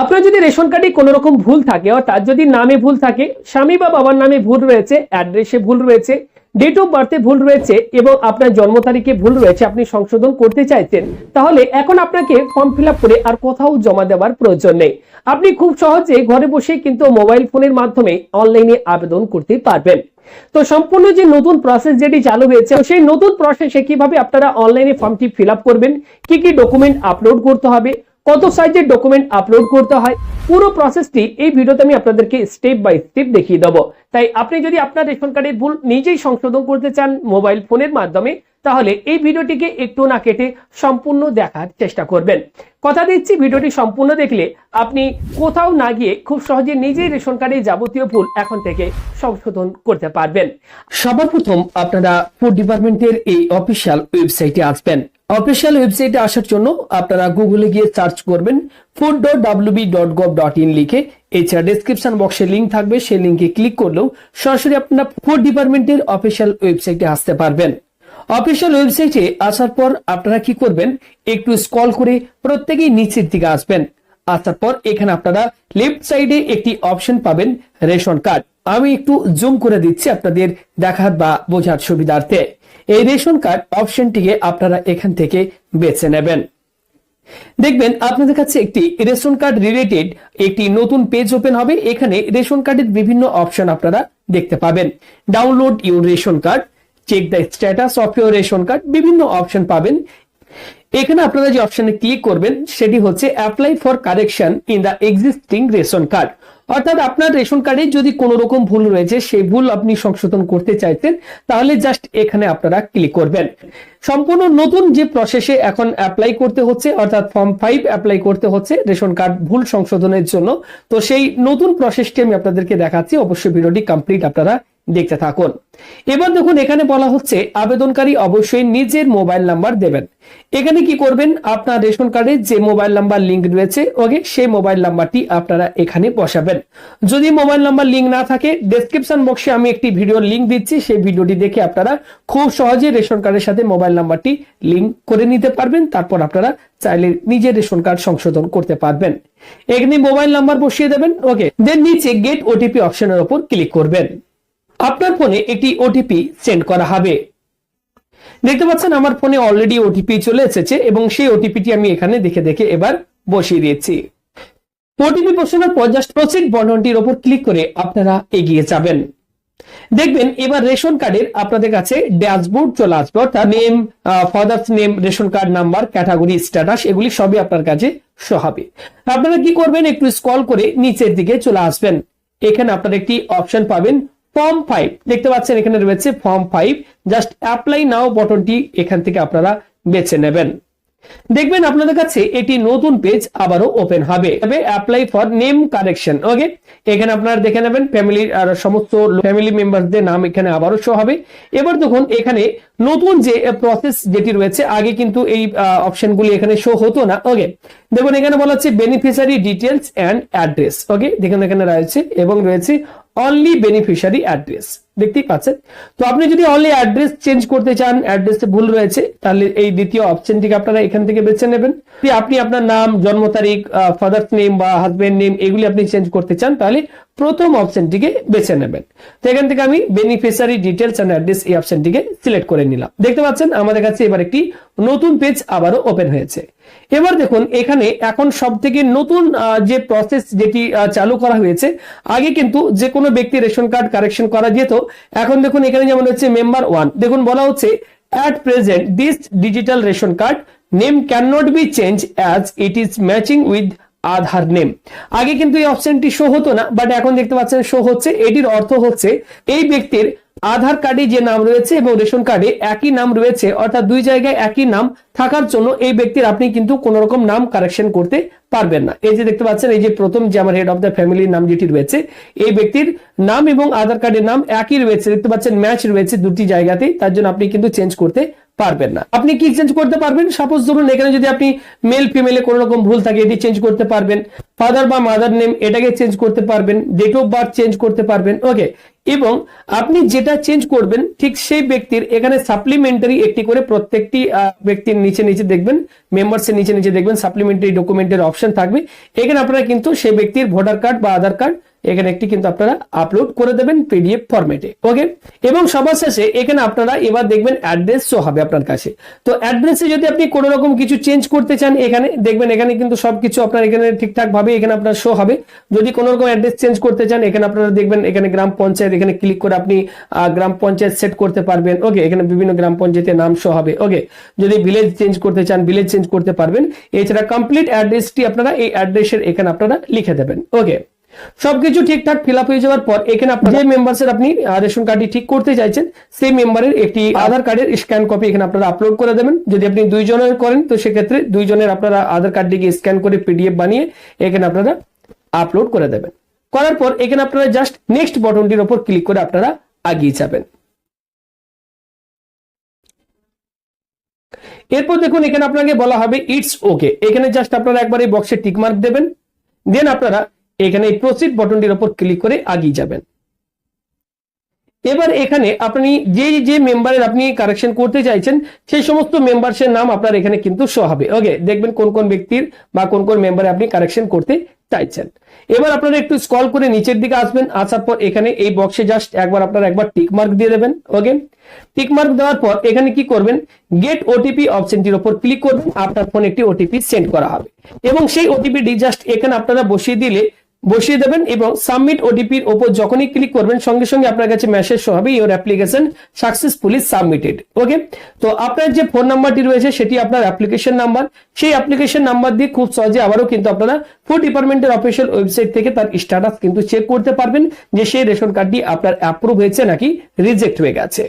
আপনার যদি রেশন কার্ডে কোনো রকম ভুল থাকে, অর্থাৎ যদি নামে ভুল থাকে, স্বামী বা বাবার নামে ভুল রয়েছে, অ্যাড্রেসে ভুল রয়েছে ডেট অফ বার্থে ভুল রয়েছে, এবং আপনার জন্ম তারিখে ভুল রয়েছে, আপনি সংশোধন করতে চাইছেন, তাহলে এখন আপনাকে ফর্ম ফিল করে আর কোথাও জমা দেওয়ার প্রয়োজন নেই। আপনি খুব সহজে ঘরে বসে কিন্তু মোবাইল ফোনের মাধ্যমে অনলাইনে আবেদন করতে পারবেন। তো সম্পূর্ণ যে নতুন প্রসেস যেটি চালু হয়েছে, সেই নতুন প্রসেসে কীভাবে আপনারা অনলাইনে ফর্মটি ফিল করবেন, কি কি ডকুমেন্ট আপলোড করতে হবে কত সাইজের ডকুমেন্ট আপলোড করতে হয়, পুরো প্রসেসটি এই ভিডিওতে আমি আপনাদেরকে স্টেপ বাই স্টেপ দেখিয়ে দেবো। তাই আপনি যদি আপনার রেশন কার্ডের ভুল নিজেই সংশোধন করতে চান মোবাইল ফোনের মাধ্যমে তাহলে এই ভিডিওটিকে একটু না কেটে সম্পূর্ণ দেখার চেষ্টা করবেন। কথা দিচ্ছি, ভিডিওটি সম্পূর্ণ দেখলে আপনি কোথাও না গিয়ে খুব সহজে নিজেই রেশন কার্ডের যাবতীয় ভুল এখন থেকে সংশোধন করতে পারবেন। সবার প্রথম আপনারা ফুড ডিপার্টমেন্টের এই অফিসিয়াল ওয়েবসাইটে আসবেন। অফিসিয়াল ওয়েবসাইটে আসার জন্য আপনারা গুগলে গিয়ে সার্চ করবেন food dot WB dot gov dot in লিখে, এছাড়া ডেসক্রিপশন বক্সে লিঙ্ক থাকবে, সেই লিঙ্কে ক্লিক করলেও সরাসরি আপনারা ফুড ডিপার্টমেন্টের অফিসিয়াল ওয়েবসাইটে আসতে পারবেন। অফিসিয়াল ওয়েবসাইটে আসার পর আপনারা কি করবেন? একটু স্ক্রল করে প্রত্যেকেই নিচের দিকে আসবেন। আসার পর এখানে আপনারা লেফট সাইডে একটি অপশন পাবেন, রেশন কার্ড আমি একটু জুম করে দিচ্ছি আপনাদের দেখার বা বোঝার সুবিধার্থে। এই রেশন কার্ড অপশনটিকে আপনারা এখান থেকে বেছে নেবেন। দেখবেন আপনাদের কাছে একটি রেশন কার্ড রিলেটেড একটি নতুন পেজ ওপেন হবে। এখানে রেশন কার্ডের বিভিন্ন অপশন আপনারা দেখতে পাবেন। Download your ration card check the status of your ration card বিভিন্ন অপশন পাবেন। এখানে আপনারা যে অপশনে ক্লিক করবেন, সেটি হচ্ছে apply for correction in the existing ration card অর্থাৎ আপনার রেশন কার্ডে যদি কোনো রকম ভুল রয়েছে সেই ভুল আপনি সংশোধন করতে চাইতেন তাহলে জাস্ট এখানে আপনারা ক্লিক করবেন। সম্পূর্ণ নতুন যে প্রসেসে এখন অ্যাপ্লাই করতে হচ্ছে, অর্থাৎ ফর্ম ফাইভ অ্যাপ্লাই করতে হচ্ছে রেশন কার্ড ভুল সংশোধনের জন্য, তো সেই নতুন প্রসেসটি আমি আপনাদেরকে দেখাচ্ছি, অবশ্যই ভিডিওটি কমপ্লিট আপনারা দেখতে থাকুন। এবার দেখুন, এখানে বলা হচ্ছে, আবেদনকারী অবশ্যই নিজের মোবাইল নাম্বার দেবেন। এখানে কি করবেন? আপনার রেশন কার্ডে যে মোবাইল নাম্বার লিঙ্ক রয়েছে, ওকে, সেই মোবাইল নাম্বারটি আপনারা এখানে বসাবেন। যদি মোবাইল নাম্বার লিঙ্ক না থাকে ডেসক্রিপশন বক্সে আমি একটি ভিডিও লিঙ্ক দিচ্ছি, সেই ভিডিওটি দেখে আপনারা খুব সহজে রেশন কার্ডের সাথে মোবাইল নাম্বারটি লিঙ্ক করে নিতে পারবেন, তারপর আপনারা চাইলে নিজের রেশন কার্ড সংশোধন করতে পারবেন। এখানে মোবাইল নাম্বার বসিয়ে দেবেন ওকে দেন নিচে গেট ওটিপি অপশনের উপর ক্লিক করবেন। আপনার ফোনে একটি ওটিপি সেন্ড করা হবে। দেখতে পাচ্ছেন, আমার ফোনে অলরেডি ওটিপি চলে এসেছে এবং সেই ওটিপিটি আমি এখানে দেখে দেখে এবার বসিয়ে দিয়েছি। ওটিপি বসানোর পর জাস্ট প্রসিড বটনটির ওপর ক্লিক করে আপনারা এগিয়ে যাবেন। দেখবেন, এবার রেশন কার্ডের আপনাদের কাছে ড্যাশবোর্ড চলে আসবে। অর্থাৎ name father's name ration card number category status এগুলি সবই আপনার কাছে শো আপনারা কি করবেন? একটু স্ক্রল করে নিচের দিকে চলে আসবেন। এখানে আপনারা একটি অপশন পাবেন ফর্ম ফাইভ দেখতে পাচ্ছেন, এখানে রয়েছে form five just apply now বটনটি এখান থেকে আপনারা বেছে নেবেন। দেখবেন আপনাদের কাছে এটি নতুন পেজ আবারও ওপেন হবে। তবে apply for name correction okay এখানে আপনারা দেখে নেবেন ফ্যামিলির আর সমস্ত ফ্যামিলি মেম্বারদের নাম এখানে আবারও শো হবে। এবার দেখুন, এখানে নতুন যে প্রসেস যেটি রয়েছে, আগে কিন্তু এই অপশনগুলি এখানে শো হতো না ওকে দেখুন, এখানে বলা হচ্ছে beneficiary details and address okay দেখুন, এখানে রয়েছে এবং রয়েছে অনলি বেনিফিশিয়ারি অ্যাড্রেস দেখতেই পাচ্ছেন? তো আপনি যদি অনলি অ্যাড্রেস চেঞ্জ করতে চান অ্যাড্রেসে ভুল রয়েছে, তাহলে এই দ্বিতীয় অপশনটিকে আপনারা এখান থেকে বেছে নেবেন। আপনি আপনার নাম, জন্ম তারিখ ফাদার্স নেম বা হাজবেন্ড নেম এগুলি আপনি চেঞ্জ করতে চান, তাহলে প্রথম অপশনটিকে বেছে নেবেন। তো এখান থেকে আমি বেনিফিশিয়ারি ডিটেলস অ্যান্ড অ্যাড্রেস এই অপশনটিকে সিলেক্ট করে নিলাম। দেখতে পাচ্ছেন, আমাদের কাছে এবার একটি নতুন পেজ আবারও ওপেন হয়েছে। এবার দেখুন, এখানে এখন সব থেকে নতুন যে প্রসেস যেটি চালু করা হয়েছে, আগে কিন্তু যে কোনো ব্যক্তি রেশন কার্ড কারেকশন করা যেত। এখন দেখুন, এখানে যেমন হচ্ছে মেম্বার ওয়ান দেখুন বলা হচ্ছে, at present, this digital ration card name cannot be changed as it is matching with Aadhaar name আগে কিন্তু এই অপশনটি শো হতো না বাট এখন দেখতে পাচ্ছেন শো হচ্ছে, এটির অর্থ হচ্ছে, এই ব্যক্তির আধার কার্ডে যে নাম রয়েছে এবং রেশন কার্ডে একই নাম রয়েছে, অর্থাৎ দুই জায়গায় একই নাম থাকার জন্য এই ব্যক্তির আপনি কিন্তু কোন রকম নাম কারেকশন করতে পারবেন না। এই যে দেখতে পাচ্ছেন, এই যে প্রথম যে আমার হেড অফ দ্য ফ্যামিলির নাম যেটি রয়েছে, এই ব্যক্তির নাম এবং আধার কার্ডের নাম একই রয়েছে। দেখতে পাচ্ছেন ম্যাচ রয়েছে দুটি জায়গাতেই, তার জন্য আপনি কিন্তু চেঞ্জ করতে পারবেন না। আপনি কি চেঞ্জ করতে পারবেন? সাপোজ ধরুন, এখানে যদি আপনি মেল ফিমেলে কোনো রকম ভুল থাকে, এটি চেঞ্জ করতে পারবেন। ফাদার বা মাদার নেম এটাকে চেঞ্জ করতে পারবেন ডেট অফ বার্থ চেঞ্জ করতে পারবেন ওকে এবং আপনি যেটা চেঞ্জ করবেন, ঠিক সেই ব্যক্তির এখানে সাপ্লিমেন্টারি একটি করে প্রত্যেকটি ব্যক্তির নিচে নিচে দেখবেন মেম্বার্সের নিচে নিচে দেখবেন সাপ্লিমেন্টারি ডকুমেন্টের অপশন থাকবে। এখানে আপনারা কিন্তু সেই ব্যক্তির ভোটার কার্ড বা আধার কার্ড এখানে একটি কিন্তু আপনারা আপলোড করে দেবেন পিডিএফ ফরম্যাটে ওকে এবং সবার শেষে এখানে আপনারা এবার দেখবেন অ্যাড্রেস শো হবে আপনার কাছে। তো অ্যাড্রেসে যদি আপনি কোনো রকম কিছু চেঞ্জ করতে চান এখানে, দেখবেন এখানে কিন্তু সবকিছু আপনার এখানে ঠিকঠাক ভাবে এখানে আপনার শো হবে। যদি কোনো রকম অ্যাড্রেস চেঞ্জ করতে চান, এখানে আপনারা দেখবেন এখানে গ্রাম পঞ্চায়েত, এখানে ক্লিক করে আপনি গ্রাম পঞ্চায়েত সেট করতে পারবেন ওকে এখানে বিভিন্ন গ্রাম পঞ্চায়েতের নাম শো হবে ওকে যদি ভিলেজ চেঞ্জ করতে চান ভিলেজ চেঞ্জ করতে পারবেন। এছাড়া কমপ্লিট অ্যাড্রেসটি আপনারা এই অ্যাড্রেসের এখানে আপনারা লিখে দেবেন ওকে সবকিছু ঠিকঠাক ফিল আপ হয়ে যাওয়ার পর এখানে আপনার যে মেম্বারসের আপনি রেশন কার্ডটি ঠিক করতে চাইছেন, সেই মেম্বারের একটি আধার কার্ডের স্ক্যান কপি এখানে আপনারা আপলোড করে দেবেন। যদি আপনি দুইজনের করেন, তো সেক্ষেত্রে দুইজনের আপনারা আধার কার্ডটিকে স্ক্যান করে পিডিএফ বানিয়ে এখানে আপনারা আপলোড করে দেবেন। করার পর এখানে আপনারা জাস্ট নেক্সট বটনটির উপর ক্লিক করে আপনারা আগিয়ে যাবেন। এরপর দেখুন, এখানে আপনাকে বলা হবে ইটস ওকে এখানে জাস্ট আপনারা একবার এই বক্সে টিক মার্ক দেবেন। দেন আপনারা এখানে এই প্রসিড বটনটির উপর ক্লিক করে আগিয়ে যাবেন। এবার এখানে আপনি যে যে মেম্বারের আপনি কারেকশন করতে চাইছেন, সেই সমস্ত মেম্বারসের নাম আপনার এখানে কিন্তু শো হবে। ওকে দেখবেন কোন কোন ব্যক্তির বা কোন কোন মেম্বারে আপনি কারেকশন করতে চাইছেন। এবার আপনারা একটু স্ক্রল করে নিচের দিকে আসবেন, আসার পর এখানে এই বক্সে জাস্ট একবার আপনারা একবার টিক মার্ক দিয়ে দেবেন। ওকে টিক মার্ক দেওয়ার পর এখানে কি করবেন? গেট ওটিপি অপশনটির উপর ক্লিক করবেন, আপনার ফোনে একটি ওটিপি সেন্ড করা হবে। এবং সেই ওটিপিটি জাস্ট এখানে আপনারা বসিয়ে দিলে বসিয়ে দেবেন এবং সাবমিট ওটিপির ওপর যখনই ক্লিক করবেন, সঙ্গে সঙ্গে আপনার কাছে মেসেজ শো হবে your application successfully submitted okay তো আপনার যে ফোন নাম্বারটি রয়েছে, সেটি আপনার অ্যাপ্লিকেশন নাম্বার সেই অ্যাপ্লিকেশন নাম্বার দিয়ে খুব সহজে আবারও কিন্তু আপনারা ফুড ডিপার্টমেন্টের অফিসিয়াল ওয়েবসাইট থেকে তার স্ট্যাটাস কিন্তু চেক করতে পারবেন যে সেই রেশন কার্ডটি আপনার অ্যাপ্রুভ হয়েছে নাকি রিজেক্ট হয়ে গেছে।